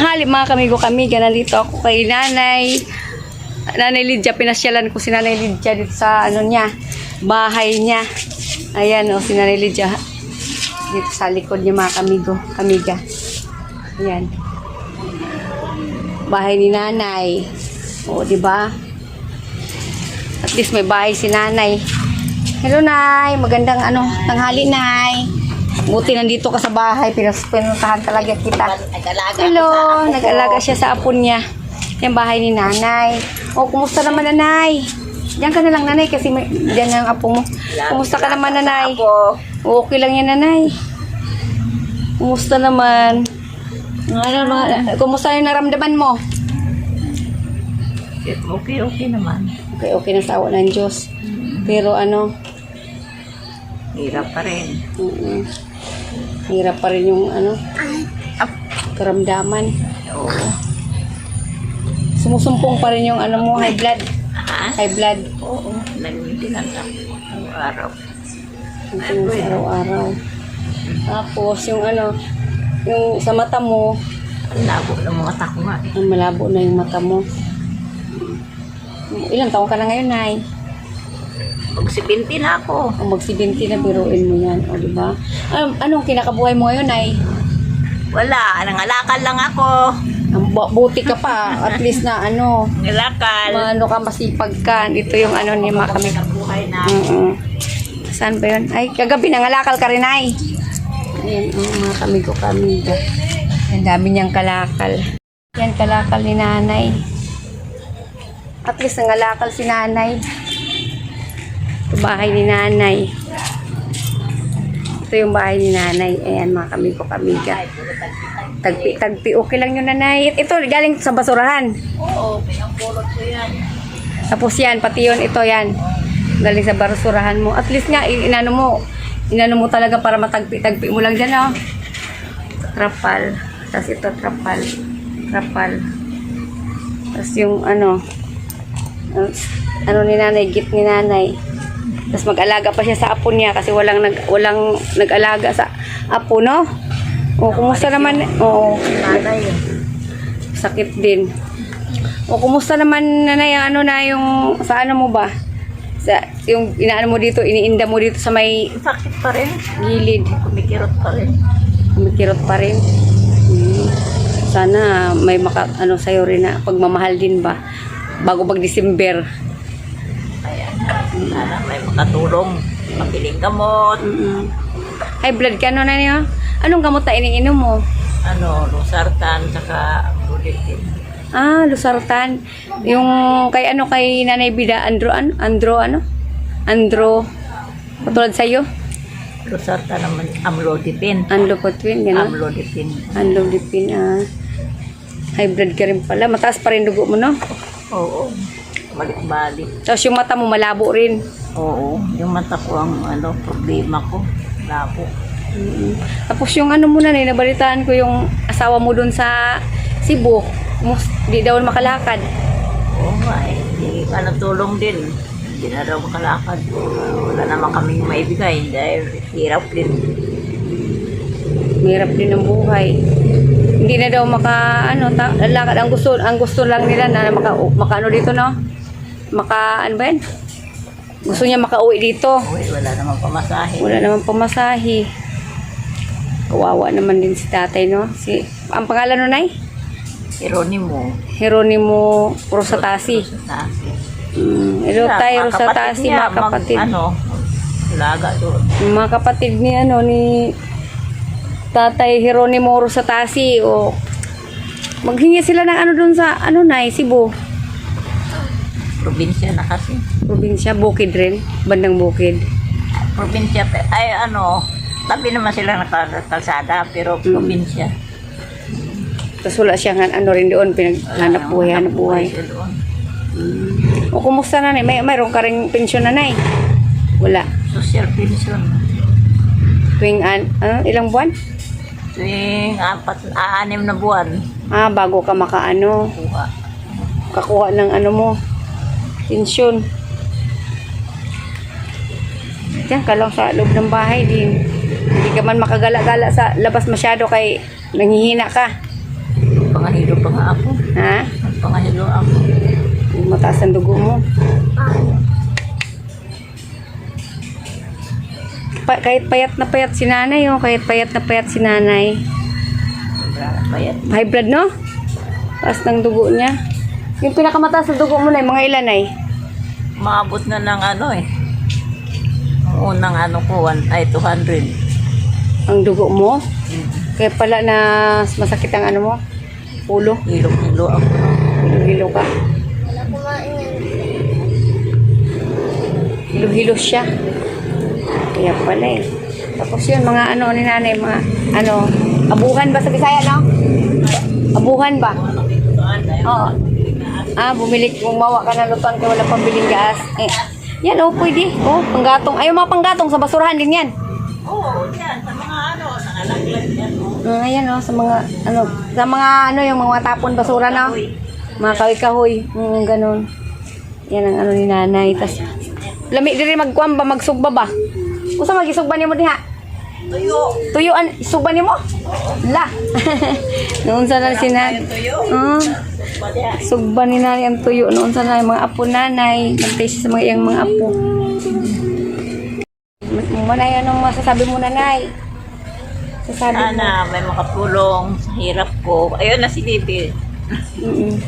tanghali mga kamigo kami. Nandito ako kay nanay. Nanay Lydia, pinasyalan ko si nanay Lydia dito sa ano niya, bahay niya. Ayan o, si nanay Lydia. Dito sa likod niya mga kamigo, kamiga. Ayan. Bahay ni nanay. O, di ba? At least may bahay si nanay. Hello, Nay. Magandang ano, tanghali, Nay. Buti nandito ka sa bahay. Pinuntahan talaga kita. Nag-alaga Hello. Nag-alaga siya sa apon niya. Yung bahay ni nanay. O, kumusta naman, nanay? Diyan ka na lang, nanay, kasi may, diyan ang apo mo. Kumusta ka naman, nanay? Okay lang yan, nanay. Kumusta naman? Ano, mga, kumusta yung naramdaman mo? Okay, okay naman. Okay, okay na sa awa ng Diyos. Pero ano, Hirap pa rin. mm hirap pa rin yung ano, karamdaman. Oo. Sumusumpong pa rin yung ano mo, high blood. Ha? High blood. Oo. Nag-maintenance ako. Araw-araw. Sa araw-araw. Tapos yung ano, yung sa mata mo, Ang labo ng mga nga. eh. ang malabo na yung mata mo. Ilang taon ka na ngayon, Nay? Pag 17 na ako. Kung mag-70 na, biruin mo yan. O, di ba? Anong, anong kinakabuhay mo ngayon, Nay? Wala. Nangalakal lang ako. Ang bu- buti ka pa. At least na ano, Nangalakal. Maano ka, masipag ka. Dito yung ano ni mga kami. Buhay na. Oo. Saan ba yun? Ay, kagabi nangalakal ka rin ay. Ayan, oh, mga kami ko kami. Ang dami niyang kalakal. Yan, kalakal ni nanay. At least nangalakal si nanay. Bahay ni nanay. Ito yung bahay ni nanay. Ayan, mga kami ko kami. Tagpi, tagpi. Okay lang yun, nanay. Ito, galing sa basurahan. Oo. Pinapulot ko yan. Tapos yan, pati yun, ito yan. Galing sa basurahan mo. At least nga, inano mo, inano mo talaga para matagpi-tagpi mo lang dyan, oh. Trapal. Tapos ito, trapal. Trapal. Tapos yung ano, ano ni nanay, git ni nanay. Tapos mag-alaga pa siya sa apo niya kasi walang nag walang nag-alaga sa apo, no? O, kumusta naman? Oo. Sakit din. O kumusta naman nanay ano na yung sa ano mo ba? Sa yung inaano mo dito, iniinda mo dito sa may Sakit pa rin. gilid. Kumikirot pa rin. Kumikirot pa rin. Hmm. Sana may maka ano sa rin na pagmamahal din ba bago mag December. Sana may makatulong. Makiling gamot. Mm. High blood ka ano na niyo? Anong gamot na iniinom mo? Ano, losartan, saka rulitin. Ah, Lusartan. Yung kay ano kay Nanay Bida, Andro ano? Andro ano? Andro Patulad sa'yo? Losartan naman, amlodipin. Andropotwin, gano'n? Amlodipin. Andropin, ah. High blood ka rin pala. Mataas pa rin dugo mo, no? Oo. Balik-balik. Tapos yung mata mo malabo rin. Oo. Yung mata ko ang ano, problema ko. Labo. Mm. Tapos yung ano mo na, eh, nabalitaan ko yung asawa mo dun sa Cebu. Mus- Di daw makalakad. Oo nga eh. Hindi ka natulong din. Hindi na daw makalakad. Wala naman kaming maibigay dahil hirap din. Mahirap din ang buhay. Hindi na daw maka, ano, ta- lakad. Ang gusto, ang gusto lang nila na maka, maka ano dito, no? Maka, ano ba yan? Gusto niya makauwi dito. Uy, wala naman pamasahe. Wala naman pamasahe. Kawawa naman din si tatay, no? Si, ang pangalan no, Nay? Geronimo. Jeronimo Rosatasi. Sa taas. Mm, mga Rosatasi, mga mag- kapatid. Ano, laga doon. Mga kapatid ni, ano, ni tatay Jeronimo Rosatasi, o maghingi sila ng ano dun sa, ano, Nay, Cebu. Probinsya na kasi. Probinsya, Bukid rin. Bandang Bukid. Probinsya, ay ano, tabi naman sila nakakalsada, pero Mm. probinsya. Tapos wala siyang ano rin doon, pinaghanap buhay, hanap buhay. doon. O kumusta na, Nay? May, mayroon ka rin pensyon na, Nay? Wala. Social pension. Tuwing, an, ano, ilang buwan? Tuwing apat, ah, anim na buwan, Ah, bago ka makaano, kuha. kakuha ng ano mo, pensyon. Diyan ka lang sa loob ng bahay din. Hindi ka man makagala-gala sa labas masyado kay nangihina ka. Pangahilo pa nga ako. Ha? Pangahilo ako. Mataas ang dugo mo. Pa, kahit payat na payat si nanay, oh. Kahit payat na payat si nanay. Payat. High blood, no? Taas ng dugo niya. Yung pinakamataas na dugo mo na, mga ilan ay? Maabot na ng ano eh. Ang unang ano ko, one, ay 200. Ang dugo mo? Kaya pala na masakit ang ano mo? Ulo. Hilo-hilo ako. Hilo-hilo ka. Hilo-hilo siya. Kaya pala eh. Tapos yun, mga ano ni nanay, mga ano, abuhan ba sa Bisaya, no? Abuhan ba? Oo. Ah, bumili, gumawa ka ng lutuan kaya wala pang biling gas. Eh, yan, oh, pwede. Oh, panggatong. Ayaw mga panggatong, sa basurahan din yan. Oo, yan. Sa mga ano, nakalaglag yan. oh. Ah, ayan, oh, sa mga, ano, sa mga, ano, yung mga tapon basura, no? Mga kahoy-kahoy. Mm, ganun. Yan ang ano ni nanay. Tas, lami diri magkuan ba, magsugba ba? Usa magisugba nimo diha? Tuyo. Tuyuan, sugba nimo? La. Noon sa na si nanay. Tuyo. Yan. Sugba ni nanay ang tuyo. Noon sa na mga apo nanay. Nagtaste sa mga iyang mga apo. Manay, anong masasabi mo nanay? Sasabi mo. Sana may makatulong sa hirap ko. Ayun na si Bibi. Mm-mm.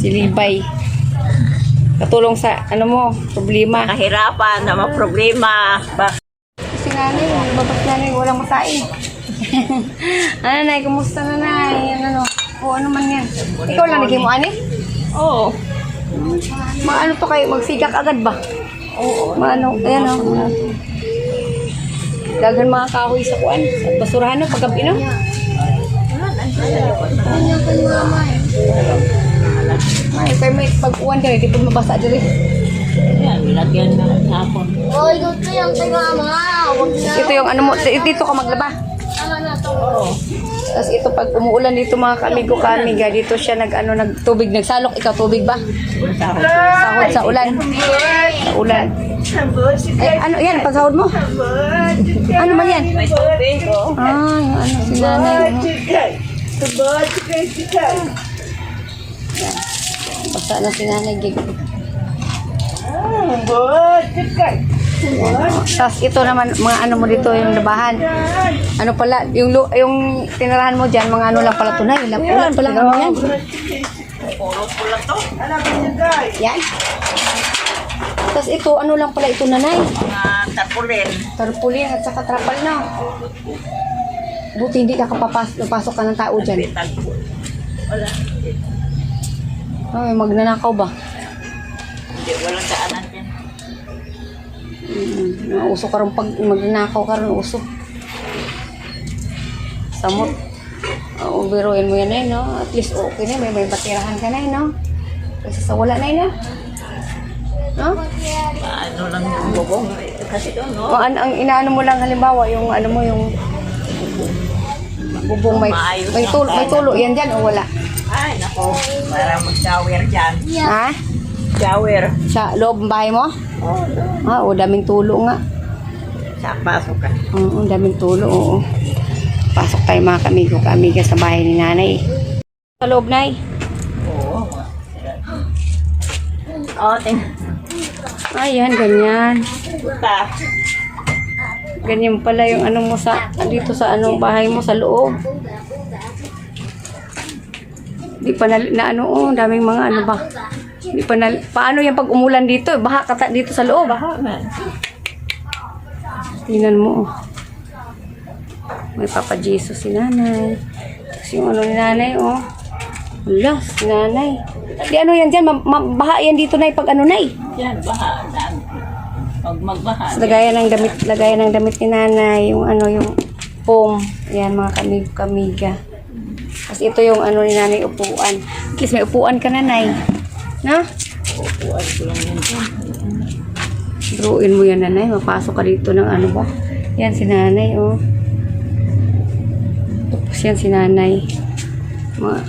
Si Libay. Katulong sa, ano mo, problema. Kahirapan na mga problema. Ba Si nanay, babas nanay, walang masain. ano nanay, kumusta nanay? Ano, ano? O ano man yan? Ikaw lang naging mo ani? Oo. Maano to kayo, magsigak agad ba? Oo. Maano, ayan o. Dagan mga kahoy sa kuan, sa basurahan no, paggabi no? Ay, kaya may pag-uwan ka, di po mabasa diri. Yan, nilagyan na ng hapon. Oy, gusto yung. Huwag na. Ito yung ano mo, dito ka maglaba. Na? Oo. Tapos ito pag umuulan dito mga kamigo kamiga, dito siya nag ano nagtubig nagsalok ikaw tubig ba? Sahod sa ulan. Sa ulan. Ay, ano yan pasahod mo? Ano man yan? Ah, yung ano si nanay. ano. Yan. Basta na si nanay. Tapos ito naman, mga ano mo dito, yung labahan. Ano pala, yung, yung tinirahan mo dyan, mga ano lang pala tunay. Ulan, ulan pala ano yan. Yan. Tapos ito, ano lang pala ito nanay. Tarpulin. Tarpulin at saka trapal na. Buti hindi ka kapapasok pasok ka ng tao dyan. Wala. Ay, magnanakaw ba? Hindi, walang daanan yan. Mm, nauso ka rin pag magnanakaw ka rin uso. Samot. Oo, biruin mo yan eh, no? At least okay na, may, may batirahan ka na eh, no? Kasi sa wala na eh, no? No? Paano lang yung bubong. Kasi doon, no? O, an ang inaano mo lang halimbawa, yung ano mo, yung bubong may, may, tulo, may tulo yan dyan o wala? Ay, nako. Para mag-shower dyan. Ha? Shower. Sa loob ng bahay mo? Oo, doon. Ah, o, daming tulo nga. Sa pasok ka. Oo, daming tulo, oo. Pasok tayo mga kamigo, kamiga sa bahay ni nanay. Sa loob, nay. Oo. Oo, ting. Ayan, ganyan. Puta. Ganyan pala yung ano mo sa, dito sa ano bahay mo sa loob. Di pa na, na ano, oh, daming mga ano ba. Di pa na, paano yan pag umulan dito? Baha kata dito sa loob. Baha man. Tingnan mo, oh. May Papa Jesus si nanay. Tapos yung ano ni nanay, oh. Wala, si nanay. Di ano yan dyan, baha yan dito na pag ano nay. Yan, baha. Pag magbaha. Tapos lagayan ng damit, lagayan ng damit ni nanay, yung ano, yung pom. Yan, mga kamig kamiga. Tapos ito yung ano ni nanay, upuan. Least may upuan ka nanay. Na? Upuan ko lang yan. Drawin mo yan nanay, mapasok ka dito ng ano ba? Yan si nanay, oh. Tapos yan si nanay. Mga...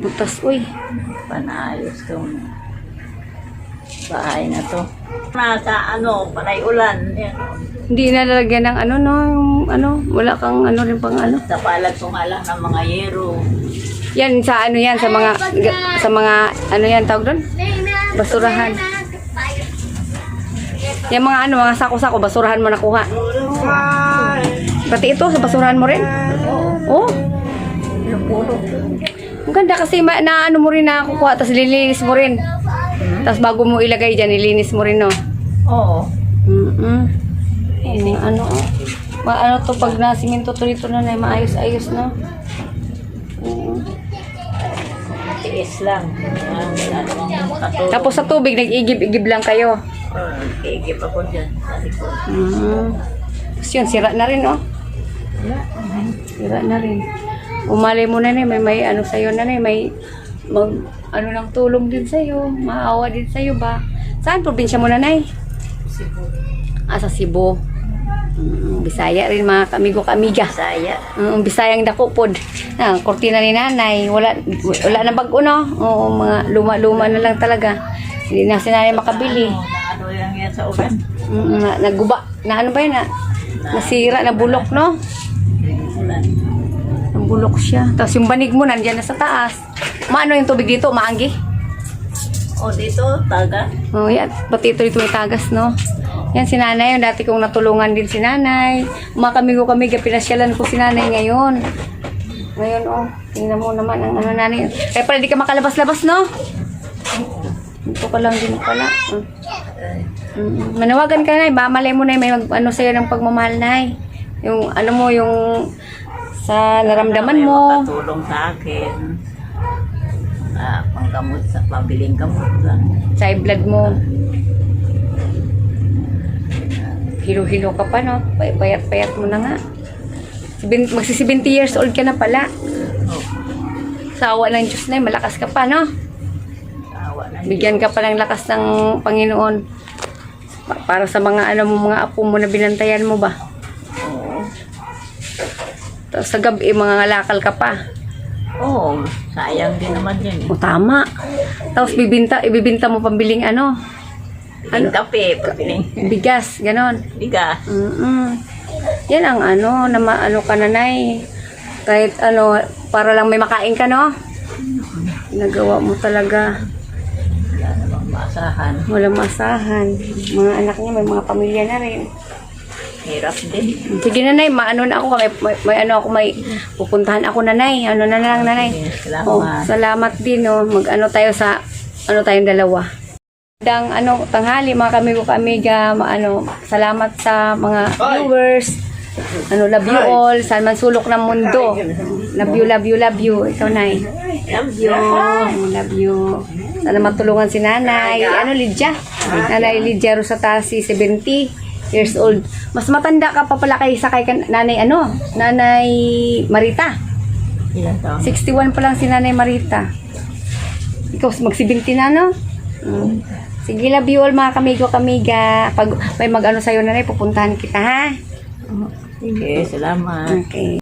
Butas, uy. Panayos tong bahay na to. Nasa ano, panay ulan. Yan. Hindi nalalagyan ng ano, no? Yung, ano, wala kang ano rin pang ano. Sa lang ng mga yero. Yan, sa ano yan, sa mga, sa mga, ano yan tawag doon? Basurahan. Yung mga ano, mga sako-sako, basurahan mo nakuha. Pati ito, sa basurahan mo rin? Oo. Oh. Ang ganda kasi ma- na ano mo rin nakukuha, tapos lilinis mo rin. Tapos bago mo ilagay dyan, ilinis mo rin, no? Oo. Mm-mm. Ano, ano, oh. Ma, ano to, pag nasiminto to dito na, na maayos-ayos, no? Oo. Tiis lang. Yan, Wala namang katulong. Tapos sa tubig, nag-igib-igib lang kayo. Oh, Kigip ako dyan sa likod. Mm. Tapos yun, sira na rin, oh. Sira na rin. Umali mo na na, may, may ano sa'yo na na, may mag, ano ng tulong din sa'yo, maawa din sa'yo ba? Saan probinsya mo nanay? Cebu. Ah, sa Cebu. Mm, Bisaya rin mga kamigo kamiga. Saya. Mm, Bisayang dako pod. Ah, kortina ni nanay, wala wala na bag no. Oo, mga luma-luma na lang talaga. Hindi na si nanay makabili. Ano, ano yan yan sa ulan? Mm, na, naguba. Na ano ba yun? Na, nasira, nabulok, no? Nabulok siya. Tapos yung banig mo nandyan na sa taas. Maano yung tubig dito? Maanggi? O dito, taga. Oh, yan. Pati ito dito may tagas, no? Yan si nanay. Yung dati kong natulungan din si nanay. Mga kamigo kami, pinasyalan ko si nanay ngayon. Ngayon, oh. Tingnan mo naman ang ano nanay. Kaya pala di ka makalabas-labas, no? Dito ka lang din pala. Mm. Mm, Manawagan ka na, ba? Malay mo na may mag, ano sa'yo ng pagmamahal na Yung ano mo, yung sa naramdaman mo. makatulong sa akin. Ah, panggamot sa pabiling gamot lang. sa blood mo. Hilo-hilo ka pa, no? Pay- Payat-payat mo na nga. Magsi 70 years old ka na pala. Oh, Sa awa ng Diyos na yun, malakas ka pa, no? awa na Bigyan ka pa ng lakas ng Panginoon. Pa- Para sa mga ano mo, mga apo mo na binantayan mo ba? Oo. Tapos sa gabi, mga lakal ka pa. Oo, sayang din naman yun. O tama. Tapos bibinta, ibibinta mo pambiling ano, Piling kape, piling bigas, ganon. bigas. Mm Yan ang ano, na ma- ano ka nanay. Kahit ano, para lang may makain ka, no? Nagawa mo talaga. Wala namang maasahan. Walang masahan. Mga anak niya, may mga pamilya na rin. Hirap din. Sige nanay, maano na ako, may, may, may ano ako, may pupuntahan ako nanay. Ano na lang nanay. Salamat. Oh, salamat din, no. Mag-ano tayo sa, ano tayong dalawa. Dang ano tanghali mga kamigo kamiga maano salamat sa mga viewers. Ano love you all. Saan man sulok ng mundo. Love you love you love you. Ikaw nay. Love you. love you sana matulungan si nanay. Ano Lydia? Nanay Lydia Rosatasi 70 years old. Mas matanda ka pa pala kaysa kay kan- nanay ano? Nanay Marita. Ilan taon? 61 pa lang si Nanay Marita. Ikaw, mag-70 na, no? Mm. Sige, love you all mga kamigo kamiga. Pag may mag-ano sa'yo nanay, pupuntahan kita, ha? Sige, salamat. Okay.